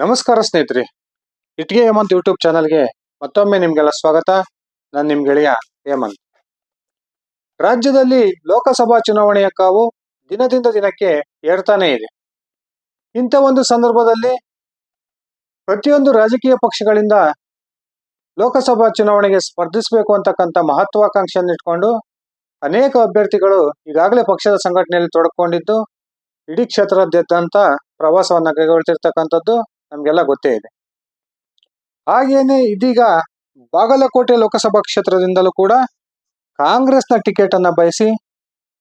ನಮಸ್ಕಾರ ಸ್ನೇಹಿತರೆ. ಇಟ್ಗೆ ಹೇಮಂತ್ ಯೂಟ್ಯೂಬ್ ಚಾನಲ್ಗೆ ಮತ್ತೊಮ್ಮೆ ನಿಮಗೆಲ್ಲ ಸ್ವಾಗತ. ನಾನು ನಿಮ್ಮ ಗೆಳೆಯ ಹೇಮಂತ್. ರಾಜ್ಯದಲ್ಲಿ ಲೋಕಸಭಾ ಚುನಾವಣೆಯ ಕಾವು ದಿನದಿಂದ ದಿನಕ್ಕೆ ಏರ್ತಾನೆ ಇದೆ. ಇಂಥ ಒಂದು ಸಂದರ್ಭದಲ್ಲಿ ಪ್ರತಿಯೊಂದು ರಾಜಕೀಯ ಪಕ್ಷಗಳಿಂದ ಲೋಕಸಭಾ ಚುನಾವಣೆಗೆ ಸ್ಪರ್ಧಿಸಬೇಕು ಅಂತಕ್ಕಂಥ ಮಹತ್ವಾಕಾಂಕ್ಷೆಯನ್ನು ಇಟ್ಕೊಂಡು ಅನೇಕ ಅಭ್ಯರ್ಥಿಗಳು ಈಗಾಗಲೇ ಪಕ್ಷದ ಸಂಘಟನೆಯಲ್ಲಿ ತೊಡಕೊಂಡಿದ್ದು, ಇಡೀ ಕ್ಷೇತ್ರದಾದ್ಯಂತ ಪ್ರವಾಸವನ್ನು ಕೈಗೊಳ್ತಿರ್ತಕ್ಕಂಥದ್ದು ನಮ್ಗೆಲ್ಲ ಗೊತ್ತೇ ಇದೆ. ಹಾಗೇನೆ ಇದೀಗ ಬಾಗಲಕೋಟೆ ಲೋಕಸಭಾ ಕ್ಷೇತ್ರದಿಂದಲೂ ಕೂಡ ಕಾಂಗ್ರೆಸ್ನ ಟಿಕೆಟ್ ಅನ್ನ ಬಯಸಿ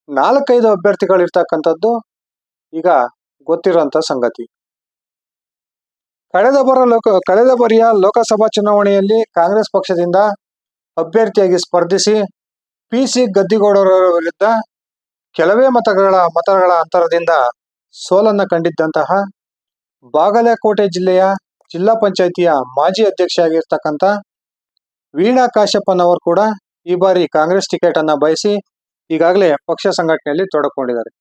ನಾಲ್ಕೈದು ಅಭ್ಯರ್ಥಿಗಳು ಇರ್ತಕ್ಕಂಥದ್ದು ಈಗ ಗೊತ್ತಿರುವಂತ ಸಂಗತಿ. ಕಳೆದ ಬರ ಲೋಕ, ಕಳೆದ ಬರಿಯ ಲೋಕಸಭಾ ಚುನಾವಣೆಯಲ್ಲಿ ಕಾಂಗ್ರೆಸ್ ಪಕ್ಷದಿಂದ ಅಭ್ಯರ್ಥಿಯಾಗಿ ಸ್ಪರ್ಧಿಸಿ ಪಿ ಸಿ ಗದ್ದಿಗೌಡರ ವಿರುದ್ಧ ಕೆಲವೇ ಮತಗಳ ಮತಗಳ ಅಂತರದಿಂದ ಸೋಲನ್ನ ಕಂಡಿದ್ದಂತಹ ಬಾಗಲಕೋಟೆ ಜಿಲ್ಲೆಯ ಜಿಲ್ಲಾ ಪಂಚಾಯಿತಿಯ ಮಾಜಿ ಅಧ್ಯಕ್ಷೆಯಾಗಿರ್ತಕ್ಕಂಥ ವೀಣಾ ಕಾಶ್ಯಪ್ಪನವರು ಕೂಡ ಈ ಬಾರಿ ಕಾಂಗ್ರೆಸ್ ಟಿಕೆಟ್ ಅನ್ನ ಬಯಸಿ ಈಗಾಗಲೇ ಪಕ್ಷ ಸಂಘಟನೆಯಲ್ಲಿ ತೊಡಕೊಂಡಿದ್ದಾರೆ.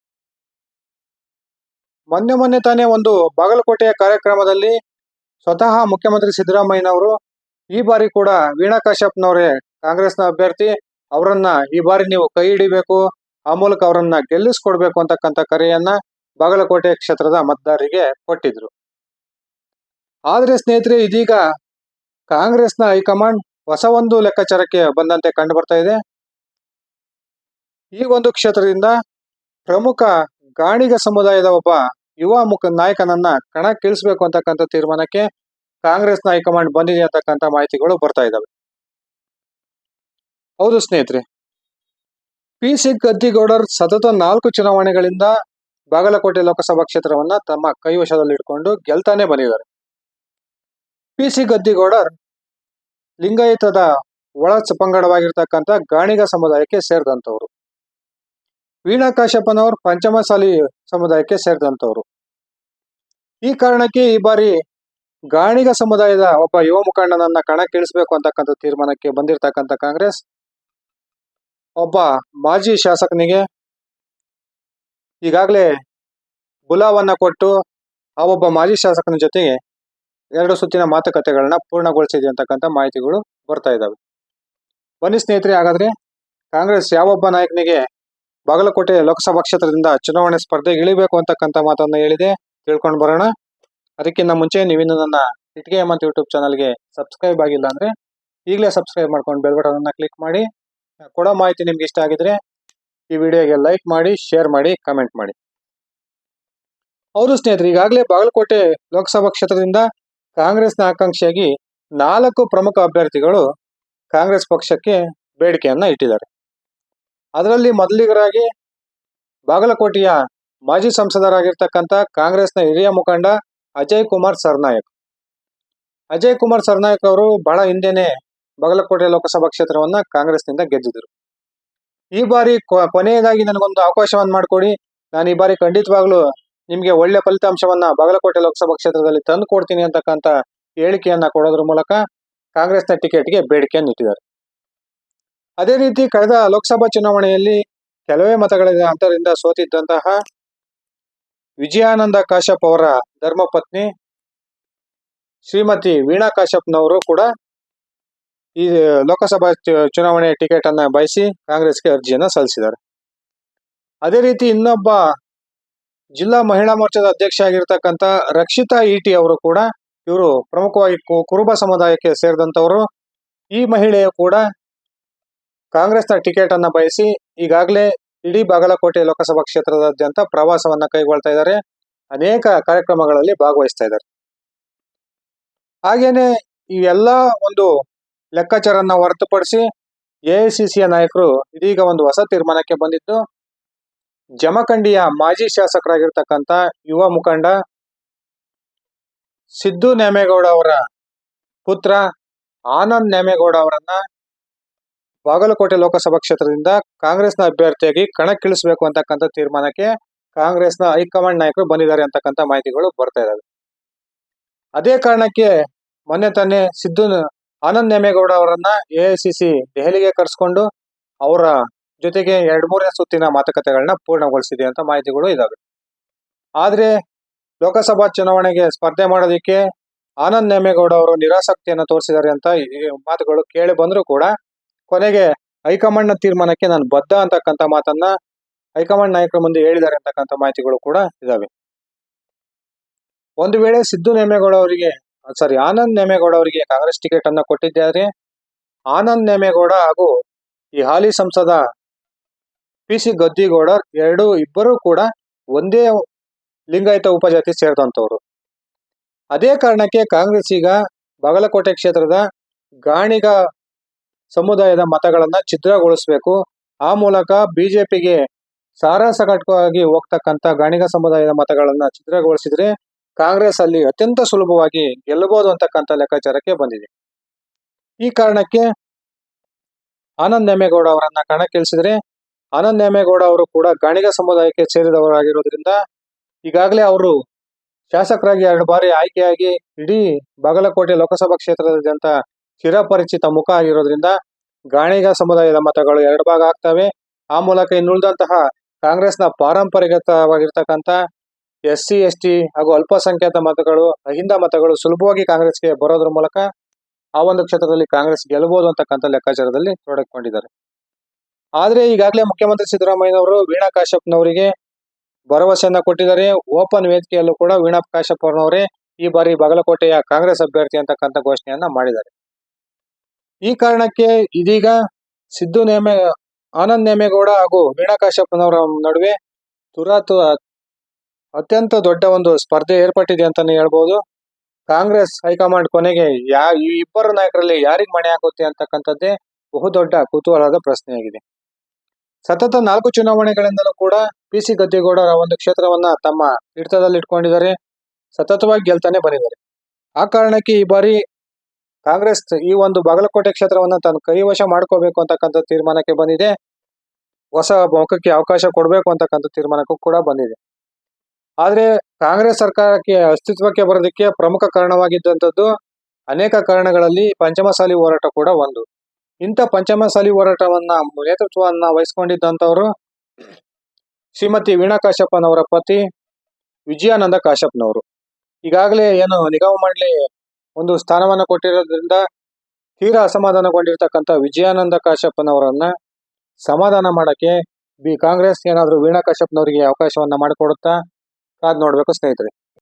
ಮೊನ್ನೆ ಮೊನ್ನೆ ತಾನೇ ಒಂದು ಬಾಗಲಕೋಟೆಯ ಕಾರ್ಯಕ್ರಮದಲ್ಲಿ ಸ್ವತಃ ಮುಖ್ಯಮಂತ್ರಿ ಸಿದ್ದರಾಮಯ್ಯನವರು ಈ ಬಾರಿ ಕೂಡ ವೀಣಾ ಕಾಶ್ಯಪ್ನವರೇ ಕಾಂಗ್ರೆಸ್ನ ಅಭ್ಯರ್ಥಿ, ಅವರನ್ನ ಈ ಬಾರಿ ನೀವು ಕೈ ಹಿಡಿಬೇಕು, ಆ ಮೂಲಕ ಅವರನ್ನ ಗೆಲ್ಲಿಸ್ಕೊಡ್ಬೇಕು ಅಂತಕ್ಕಂಥ ಕರೆಯನ್ನ ಬಾಗಲಕೋಟೆ ಕ್ಷೇತ್ರದ ಮತದಾರರಿಗೆ ಕೊಟ್ಟಿದ್ರು. ಆದ್ರೆ ಸ್ನೇಹಿತರೆ, ಇದೀಗ ಕಾಂಗ್ರೆಸ್ನ ಹೈಕಮಾಂಡ್ ಹೊಸ ಒಂದು ಲೆಕ್ಕಾಚಾರಕ್ಕೆ ಬಂದಂತೆ ಕಂಡು ಬರ್ತಾ ಇದೆ. ಈ ಒಂದು ಕ್ಷೇತ್ರದಿಂದ ಪ್ರಮುಖ ಗಾಣಿಗ ಸಮುದಾಯದ ಒಬ್ಬ ಯುವ ಮುಖ ನಾಯಕನನ್ನ ಕಣಕ್ಕಿಳಿಸಬೇಕು ಅಂತಕ್ಕಂಥ ತೀರ್ಮಾನಕ್ಕೆ ಕಾಂಗ್ರೆಸ್ನ ಹೈಕಮಾಂಡ್ ಬಂದಿದೆ ಅಂತಕ್ಕಂಥ ಮಾಹಿತಿಗಳು ಬರ್ತಾ ಇದ್ದಾವೆ ಹೌದು ಸ್ನೇಹಿತರೆ, ಪಿ ಸಿ ಗದ್ದಿಗೌಡರ್ ಸತತ ನಾಲ್ಕು ಚುನಾವಣೆಗಳಿಂದ ಬಾಗಲಕೋಟೆ ಲೋಕಸಭಾ ಕ್ಷೇತ್ರವನ್ನ ತಮ್ಮ ಕೈವಶದಲ್ಲಿ ಇಟ್ಕೊಂಡು ಗೆಲ್ತಾನೆ ಬಂದಿದ್ದಾರೆ. ಪಿ ಸಿ ಗದ್ದಿಗೌಡರ್ ಲಿಂಗಾಯತದ ಒಳ ಪಂಗಡವಾಗಿರ್ತಕ್ಕಂಥ ಗಾಣಿಗ ಸಮುದಾಯಕ್ಕೆ ಸೇರಿದಂತವರು ವೀಣಾ ಕಾಶ್ಯಪ್ಪನವರು ಪಂಚಮಸಾಲಿ ಸಮುದಾಯಕ್ಕೆ ಸೇರಿದಂಥವ್ರು. ಈ ಕಾರಣಕ್ಕೆ ಈ ಬಾರಿ ಗಾಣಿಗ ಸಮುದಾಯದ ಒಬ್ಬ ಯುವ ಮುಖಂಡನನ್ನ ಕಣಕ್ಕಿಳಿಸಬೇಕು ಅಂತಕ್ಕಂಥ ತೀರ್ಮಾನಕ್ಕೆ ಬಂದಿರತಕ್ಕಂಥ ಕಾಂಗ್ರೆಸ್, ಒಬ್ಬ ಮಾಜಿ ಶಾಸಕನಿಗೆ ಈಗಾಗಲೇ ಬುಲಾವನ್ನ ಕೊಟ್ಟು ಆ ಒಬ್ಬ ಮಾಜಿ ಶಾಸಕನ ಜೊತೆಗೆ ಎರಡು ಸುತ್ತಿನ ಮಾತುಕತೆಗಳನ್ನ ಪೂರ್ಣಗೊಳಿಸಿದೆ ಅಂತಕ್ಕಂಥ ಮಾಹಿತಿಗಳು ಬರ್ತಾ ಇದ್ದಾವೆ ಬನ್ನಿ ಸ್ನೇಹಿತರೆ, ಹಾಗಾದ್ರೆ ಕಾಂಗ್ರೆಸ್ ಯಾವೊಬ್ಬ ನಾಯಕನಿಗೆ ಬಾಗಲಕೋಟೆ ಲೋಕಸಭಾ ಕ್ಷೇತ್ರದಿಂದ ಚುನಾವಣೆ ಸ್ಪರ್ಧೆಗೆ ಇಳಿಬೇಕು ಅಂತಕ್ಕಂಥ ಮಾತನ್ನು ಹೇಳಿದೆ, ತಿಳ್ಕೊಂಡು ಬರೋಣ. ಅದಕ್ಕಿಂತ ಮುಂಚೆ ನೀವಿನ್ನು ನನ್ನ ಇಟ್ಗೆ ಮತ್ತು ಯೂಟ್ಯೂಬ್ ಚಾನಲ್ಗೆ ಸಬ್ಸ್ಕ್ರೈಬ್ ಆಗಿಲ್ಲ ಅಂದ್ರೆ ಈಗಲೇ ಸಬ್ಸ್ಕ್ರೈಬ್ ಮಾಡ್ಕೊಂಡು ಬೆಲ್ ಬಟನ್ ಕ್ಲಿಕ್ ಮಾಡಿ. ಕೊಡೋ ಮಾಹಿತಿ ನಿಮ್ಗೆ ಇಷ್ಟ ಆಗಿದ್ರೆ ಈ ವಿಡಿಯೋಗೆ ಲೈಕ್ ಮಾಡಿ ಶೇರ್ ಮಾಡಿ ಕಮೆಂಟ್ ಮಾಡಿ. ಹೌದು ಸ್ನೇಹಿತರೆ, ಈಗಾಗಲೇ ಬಾಗಲಕೋಟೆ ಲೋಕಸಭಾ ಕ್ಷೇತ್ರದಿಂದ ಕಾಂಗ್ರೆಸ್ನ ಆಕಾಂಕ್ಷಿಯಾಗಿ ನಾಲ್ಕು ಪ್ರಮುಖ ಅಭ್ಯರ್ಥಿಗಳು ಕಾಂಗ್ರೆಸ್ ಪಕ್ಷಕ್ಕೆ ಬೇಡಿಕೆಯನ್ನ ಇಟ್ಟಿದ್ದಾರೆ. ಅದರಲ್ಲಿ ಮೊದಲಿಗರಾಗಿ ಬಾಗಲಕೋಟೆಯ ಮಾಜಿ ಸಂಸದರಾಗಿರ್ತಕ್ಕಂಥ ಕಾಂಗ್ರೆಸ್ನ ಹಿರಿಯ ಮುಖಂಡ ಅಜಯ್ ಕುಮಾರ್ ಸರ್ನಾಯಕ್. ಅಜಯ್ ಕುಮಾರ್ ಸರ್ನಾಯಕ್ ಅವರು ಬಹಳ ಹಿಂದೆನೆ ಬಾಗಲಕೋಟೆ ಲೋಕಸಭಾ ಕ್ಷೇತ್ರವನ್ನ ಕಾಂಗ್ರೆಸ್ನಿಂದ ಗೆದ್ದಿದ್ರು ಈ ಬಾರಿ ಕೊನೆಯದಾಗಿ ನನಗೊಂದು ಅವಕಾಶವನ್ನು ಮಾಡಿಕೊಡಿ. ನಾನು ಈ ಬಾರಿ ಖಂಡಿತವಾಗ್ಲೂ ನಿಮಗೆ ಒಳ್ಳೆ ಫಲಿತಾಂಶವನ್ನ ಬಾಗಲಕೋಟೆ ಲೋಕಸಭಾ ಕ್ಷೇತ್ರದಲ್ಲಿ ತಂದು ಕೊಡ್ತೀನಿ ಅಂತಕ್ಕಂಥ ಹೇಳಿಕೆಯನ್ನ ಕೊಡೋದ್ರ ಮೂಲಕ ಕಾಂಗ್ರೆಸ್ನ ಟಿಕೆಟ್ಗೆ ಬೇಡಿಕೆಯನ್ನು ಇಟ್ಟಿದ್ದಾರೆ. ಅದೇ ರೀತಿ ಕಳೆದ ಲೋಕಸಭಾ ಚುನಾವಣೆಯಲ್ಲಿ ಕೆಲವೇ ಮತಗಳ ಅಂತರಿಂದ ಸೋತಿದ್ದಂತಹ ವಿಜಯಾನಂದ ಕಾಶ್ಯಪ್ ಅವರ ಧರ್ಮಪತ್ನಿ ಶ್ರೀಮತಿ ವೀಣಾ ಕಾಶ್ಯಪ್ನವರು ಕೂಡ ಈ ಲೋಕಸಭಾ ಚುನಾವಣೆ ಟಿಕೆಟ್ ಅನ್ನ ಬಯಸಿ ಕಾಂಗ್ರೆಸ್ಗೆ ಅರ್ಜಿಯನ್ನ ಸಲ್ಲಿಸಿದ್ದಾರೆ. ಅದೇ ರೀತಿ ಇನ್ನೊಬ್ಬ ಜಿಲ್ಲಾ ಮಹಿಳಾ ಮೋರ್ಚಾದ ಅಧ್ಯಕ್ಷ ಆಗಿರ್ತಕ್ಕಂಥ ರಕ್ಷಿತಾ ಇಟಿ ಅವರು ಕೂಡ ಇವರು ಪ್ರಮುಖವಾಗಿ ಕುರುಬ ಸಮುದಾಯಕ್ಕೆ ಸೇರಿದಂತವರು ಈ ಮಹಿಳೆಯು ಕೂಡ ಕಾಂಗ್ರೆಸ್ನ ಟಿಕೆಟ್ ಅನ್ನ ಬಯಸಿ ಈಗಾಗಲೇ ಇಡೀ ಬಾಗಲಕೋಟೆ ಲೋಕಸಭಾ ಕ್ಷೇತ್ರದಾದ್ಯಂತ ಪ್ರವಾಸವನ್ನ ಕೈಗೊಳ್ತಾ ಇದ್ದಾರೆ. ಅನೇಕ ಕಾರ್ಯಕ್ರಮಗಳಲ್ಲಿ ಭಾಗವಹಿಸ್ತಾ ಇದ್ದಾರೆ. ಹಾಗೇನೆ ಈ ಒಂದು ಲೆಕ್ಕಾಚಾರನ್ನ ಹೊರತುಪಡಿಸಿ ಎಐಸಿಸಿಯ ನಾಯಕರು ಇದೀಗ ಒಂದು ಹೊಸ ತೀರ್ಮಾನಕ್ಕೆ ಬಂದಿದ್ದು, ಜಮಖಂಡಿಯ ಮಾಜಿ ಶಾಸಕರಾಗಿರ್ತಕ್ಕಂಥ ಯುವ ಮುಖಂಡ ಸಿದ್ದು ನ್ಯಾಮೇಗೌಡ ಅವರ ಪುತ್ರ ಆನಂದ್ ನ್ಯಾಮೇಗೌಡ ಅವರನ್ನ ಬಾಗಲಕೋಟೆ ಲೋಕಸಭಾ ಕ್ಷೇತ್ರದಿಂದ ಕಾಂಗ್ರೆಸ್ನ ಅಭ್ಯರ್ಥಿಯಾಗಿ ಕಣಕ್ಕಿಳಿಸಬೇಕು ಅಂತಕ್ಕಂಥ ತೀರ್ಮಾನಕ್ಕೆ ಕಾಂಗ್ರೆಸ್ನ ಹೈಕಮಾಂಡ್ ನಾಯಕರು ಬಂದಿದ್ದಾರೆ ಅಂತಕ್ಕಂಥ ಮಾಹಿತಿಗಳು ಬರ್ತಾ ಇದ್ದಾವೆ ಅದೇ ಕಾರಣಕ್ಕೆ ಮೊನ್ನೆ ತಾನೇ ಸಿದ್ದು ಆನಂದ್ ನ್ಯಾಮೇಗೌಡ ಅವರನ್ನ ಎಐಸಿಸಿ ದೆಹಲಿಗೆ ಕರೆಸ್ಕೊಂಡು ಅವರ ಜೊತೆಗೆ ಎರಡ್ ಮೂರನೇ ಸುತ್ತಿನ ಮಾತುಕತೆಗಳನ್ನ ಪೂರ್ಣಗೊಳಿಸಿದೆ ಅಂತ ಮಾಹಿತಿಗಳು ಇದಾವೆ. ಆದ್ರೆ ಲೋಕಸಭಾ ಚುನಾವಣೆಗೆ ಸ್ಪರ್ಧೆ ಮಾಡೋದಕ್ಕೆ ಆನಂದ್ ನೇಮೇಗೌಡ ಅವರು ನಿರಾಸಕ್ತಿಯನ್ನು ತೋರಿಸಿದ್ದಾರೆ ಅಂತ ಮಾತುಗಳು ಕೇಳಿ ಬಂದರೂ ಕೂಡ ಕೊನೆಗೆ ಹೈಕಮಾಂಡ್ನ ತೀರ್ಮಾನಕ್ಕೆ ನಾನು ಬದ್ಧ ಅಂತಕ್ಕಂಥ ಮಾತನ್ನ ಹೈಕಮಾಂಡ್ ನಾಯಕರ ಮುಂದೆ ಹೇಳಿದ್ದಾರೆ ಅಂತಕ್ಕಂಥ ಮಾಹಿತಿಗಳು ಕೂಡ ಇದಾವೆ. ಒಂದು ವೇಳೆ ಸಿದ್ದು ನೇಮೇಗೌಡ ಅವರಿಗೆ ಸಾರಿ ಆನಂದ್ ನೇಮೇಗೌಡ ಅವರಿಗೆ ಕಾಂಗ್ರೆಸ್ ಟಿಕೆಟ್ ಅನ್ನ ಕೊಟ್ಟಿದ್ದಾರೆ. ಆನಂದ್ ನೇಮೇಗೌಡ ಹಾಗೂ ಈ ಹಾಲಿ ಸಂಸದ ಪಿ ಸಿ ಗದ್ದಿಗೌಡ ಎರಡು ಇಬ್ಬರು ಕೂಡ ಒಂದೇ ಲಿಂಗಾಯತ ಉಪಜಾತಿ ಸೇರಿದಂತವರು. ಅದೇ ಕಾರಣಕ್ಕೆ ಕಾಂಗ್ರೆಸ್ ಈಗ ಬಾಗಲಕೋಟೆ ಕ್ಷೇತ್ರದ ಗಾಣಿಗ ಸಮುದಾಯದ ಮತಗಳನ್ನ ಛಿದ್ರಗೊಳಿಸಬೇಕು. ಆ ಮೂಲಕ ಬಿಜೆಪಿಗೆ ಸಾರಾಸಕಟವಾಗಿ ಹೋಗ್ತಕ್ಕಂಥ ಗಾಣಿಗ ಸಮುದಾಯದ ಮತಗಳನ್ನ ಛಿದ್ರಗೊಳಿಸಿದ್ರೆ ಕಾಂಗ್ರೆಸ್ ಅಲ್ಲಿ ಅತ್ಯಂತ ಸುಲಭವಾಗಿ ಗೆಲ್ಲಬಹುದು ಅಂತಕ್ಕಂಥ ಲೆಕ್ಕಾಚಾರಕ್ಕೆ ಬಂದಿದೆ. ಈ ಕಾರಣಕ್ಕೆ ಆನಂದ್ ನೇಮೇಗೌಡ ಅವರನ್ನ ಕಣಕ್ಕಿಳಿಸಿದ್ರೆ ಆನಂದ್ ನೇಮೇಗೌಡ ಅವರು ಕೂಡ ಗಾಣಿಗ ಸಮುದಾಯಕ್ಕೆ ಸೇರಿದವರಾಗಿರೋದ್ರಿಂದ ಈಗಾಗಲೇ ಅವರು ಶಾಸಕರಾಗಿ ಎರಡು ಬಾರಿ ಆಯ್ಕೆಯಾಗಿ ಇಡೀ ಬಾಗಲಕೋಟೆ ಲೋಕಸಭಾ ಕ್ಷೇತ್ರದಾದ್ಯಂತ ಚಿರಪರಿಚಿತ ಮುಖ ಆಗಿರೋದ್ರಿಂದ ಗಾಣಿಗ ಸಮುದಾಯದ ಮತಗಳು ಎರಡು ಭಾಗ ಆಗ್ತವೆ. ಆ ಮೂಲಕ ಇನ್ನುಳಿದಂತಹ ಕಾಂಗ್ರೆಸ್ನ ಪಾರಂಪರಿಕವಾಗಿರ್ತಕ್ಕಂಥ ಎಸ್ ಸಿ ಎಸ್ ಟಿ ಹಾಗೂ ಅಲ್ಪಸಂಖ್ಯಾತ ಮತಗಳು, ಅಹಿಂದ ಮತಗಳು ಸುಲಭವಾಗಿ ಕಾಂಗ್ರೆಸ್ಗೆ ಬರೋದ್ರ ಮೂಲಕ ಆ ಒಂದು ಕ್ಷೇತ್ರದಲ್ಲಿ ಕಾಂಗ್ರೆಸ್ ಗೆಲ್ಲಬಹುದು ಅಂತಕ್ಕಂಥ ಲೆಕ್ಕಾಚಾರದಲ್ಲಿ ತೊಡಗಿಕೊಂಡಿದ್ದಾರೆ. ಆದ್ರೆ ಈಗಾಗಲೇ ಮುಖ್ಯಮಂತ್ರಿ ಸಿದ್ದರಾಮಯ್ಯನವರು ವೀಣಾ ಕಾಶ್ಯಪ್ನವರಿಗೆ ಭರವಸೆಯನ್ನ ಕೊಟ್ಟಿದ್ದಾರೆ. ಓಪನ್ ವೇದಿಕೆಯಲ್ಲೂ ಕೂಡ ವೀಣಾ ಕಾಶ್ಯಪ್ ಈ ಬಾರಿ ಬಾಗಲಕೋಟೆಯ ಕಾಂಗ್ರೆಸ್ ಅಭ್ಯರ್ಥಿ ಅಂತಕ್ಕಂಥ ಘೋಷಣೆಯನ್ನ ಮಾಡಿದ್ದಾರೆ. ಈ ಕಾರಣಕ್ಕೆ ಇದೀಗ ಸಿದ್ದು ನೇಮೆ, ಆನಂದ್ ನೇಮೇಗೌಡ ಹಾಗೂ ವೀಣಾ ಕಾಶ್ಯಪ್ನವರ ನಡುವೆ ತುರಾತು ಅತ್ಯಂತ ದೊಡ್ಡ ಒಂದು ಸ್ಪರ್ಧೆ ಏರ್ಪಟ್ಟಿದೆ ಅಂತಾನೆ ಹೇಳ್ಬಹುದು ಕಾಂಗ್ರೆಸ್ ಹೈಕಮಾಂಡ್ ಕೊನೆಗೆ ಯಾ, ಈ ಇಬ್ಬರು ನಾಯಕರಲ್ಲಿ ಯಾರಿಗೆ ಮಣೆ ಹಾಕುತ್ತೆ ಅಂತಕ್ಕಂಥದ್ದೇ ಬಹುದೊಡ್ಡ ಕುತೂಹಲದ ಪ್ರಶ್ನೆಯಾಗಿದೆ. ಸತತ ನಾಲ್ಕು ಚುನಾವಣೆಗಳಿಂದಲೂ ಕೂಡ ಪಿ ಸಿ ಗದ್ದಿಗೌಡ ಒಂದು ಕ್ಷೇತ್ರವನ್ನ ತಮ್ಮ ಹಿಡಿತದಲ್ಲಿ ಇಟ್ಕೊಂಡಿದ್ದಾರೆ ಸತತವಾಗಿ ಗೆಲ್ತಾನೆ ಬಂದಿದ್ದಾರೆ. ಆ ಕಾರಣಕ್ಕೆ ಈ ಬಾರಿ ಕಾಂಗ್ರೆಸ್ ಈ ಒಂದು ಬಾಗಲಕೋಟೆ ಕ್ಷೇತ್ರವನ್ನ ತಾನು ಕೈವಶ ಮಾಡ್ಕೋಬೇಕು ಅಂತಕ್ಕಂಥ ತೀರ್ಮಾನಕ್ಕೆ ಬಂದಿದೆ. ಹೊಸ ಮುಖಕ್ಕೆ ಅವಕಾಶ ಕೊಡಬೇಕು ಅಂತಕ್ಕಂಥ ತೀರ್ಮಾನಕ್ಕೂ ಕೂಡ ಬಂದಿದೆ. ಆದ್ರೆ ಕಾಂಗ್ರೆಸ್ ಸರ್ಕಾರಕ್ಕೆ ಅಸ್ತಿತ್ವಕ್ಕೆ ಬರೋದಕ್ಕೆ ಪ್ರಮುಖ ಕಾರಣವಾಗಿದ್ದಂಥದ್ದು ಅನೇಕ ಕಾರಣಗಳಲ್ಲಿ ಪಂಚಮಸಾಲಿ ಹೋರಾಟ ಕೂಡ ಒಂದು. ಇಂಥ ಪಂಚಮಸಾಲಿ ಹೋರಾಟವನ್ನ, ನೇತೃತ್ವವನ್ನ ವಹಿಸಿಕೊಂಡಿದ್ದಂಥವ್ರು ಶ್ರೀಮತಿ ವೀಣಾ ಕಾಶ್ಯಪ್ಪನವರ ಪತಿ ವಿಜಯಾನಂದ ಕಾಶ್ಯಪ್ನವರು. ಈಗಾಗಲೇ ಏನು ನಿಗಮ ಮಂಡಳಿ ಒಂದು ಸ್ಥಾನವನ್ನ ಕೊಟ್ಟಿರೋದ್ರಿಂದ ತೀರಾ ಅಸಮಾಧಾನಗೊಂಡಿರ್ತಕ್ಕಂಥ ವಿಜಯಾನಂದ ಕಾಶ್ಯಪ್ಪನವರನ್ನ ಸಮಾಧಾನ ಮಾಡಕ್ಕೆ ಬಿ ಕಾಂಗ್ರೆಸ್ ಏನಾದರೂ ವೀಣಾ ಕಾಶ್ಯಪ್ನವರಿಗೆ ಅವಕಾಶವನ್ನ ಮಾಡಿಕೊಡುತ್ತಾ ಕಾದ್ ನೋಡ್ಬೇಕು ಸ್ನೇಹಿತರೆ.